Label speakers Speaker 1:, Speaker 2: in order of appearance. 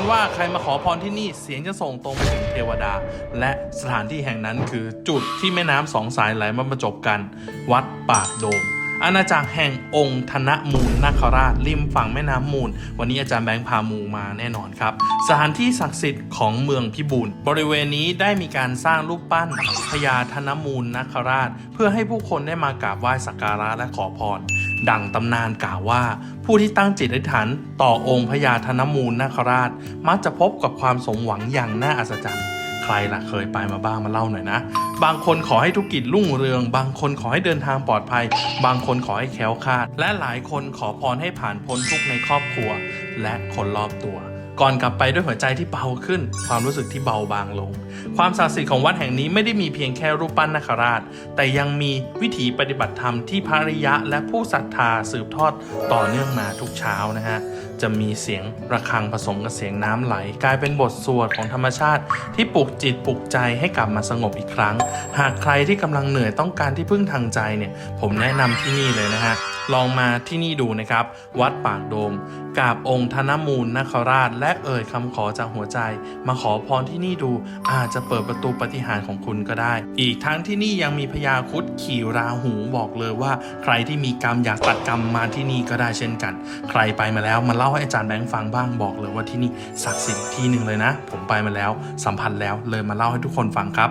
Speaker 1: กันว่าใครมาขอพรที่นี่เสียงจะส่งตรงไปถึงเทวดา และสถานที่แห่งนั้นคือจุดที่แม่น้ำสองสายไหลมาบรรจบกัน วัดปากโดมอาณาจักรแห่งองค์ธนมูลนาคราชริมฝั่งแม่น้ำมูล วันนี้อาจารย์แบงค์พามูมาแน่นอนครับ สถานที่ศักดิ์สิทธิ์ของเมืองพิบูลบริเวณนี้ได้มีการสร้างรูปปั้นพญาธนมูลนาคราช เพื่อให้ผู้คนได้มากราบไหว้สักการะและขอพร ดังตำนานกล่าวว่า ผู้ที่ตั้งจิตอธิษฐานต่อองค์พญาธนมูลนาคราช มักจะพบกับความสมหวังอย่างน่าอัศจรรย์ใครล่ะเคยไปมาบ้างมาเล่าหน่อยนะ บางคนขอให้ธุรกิจรุ่งเรือง บางคนขอให้เดินทางปลอดภัย บางคนขอให้แคล้วคลาด และหลายคนขอพรให้ผ่านพ้นทุกข์ในครอบครัว และคนรอบตัว ก่อนกลับไปด้วยหัวใจที่เบาขึ้น ความรู้สึกที่เบาบางลง ความศักดิ์สิทธิ์ของวัดแห่งนี้ไม่ได้มีเพียงแค่รูปปั้นนาคราช แต่ยังมีวิถีปฏิบัติธรรมที่ภริยะและผู้ศรัทธาสืบทอดต่อเนื่องมาทุกเช้านะฮะ จะมีเสียงระฆังผสมกับเสียงน้ำไหล กลายเป็นบทสวดของธรรมชาติ ที่ปลุกจิตปลุกใจให้กลับมาสงบอีกครั้ง หากใครที่กำลังเหนื่อยต้องการที่พึ่งทางใจเนี่ยผมแนะนำที่นี่เลยนะฮะลองมาที่นี่ดูนะครับ วัดปากโดมกราบองค์ธนมูลนคราช และเอ่ยคำขอจากหัวใจ มาขอพรที่นี่ดูอาจจะเปิดประตูปฏิหารของคุณก็ได้ อีกทั้งที่นี่ยังมีพญาครุดขี่ราหูบอกเลยว่า ใครที่มีกรรมอยากตัดกรรมมาที่นี่ก็ได้เช่นกัน ใครไปมาแล้วมาเล่าให้อาจารย์แบงค์ฟังบ้างบอกเลยว่าที่นี่ศักดิ์สิทธิ์ที่หนึ่งเลยนะ ผมไปมาแล้วสัมผัสแล้วเลยมาเล่าให้ทุกคนฟังครับ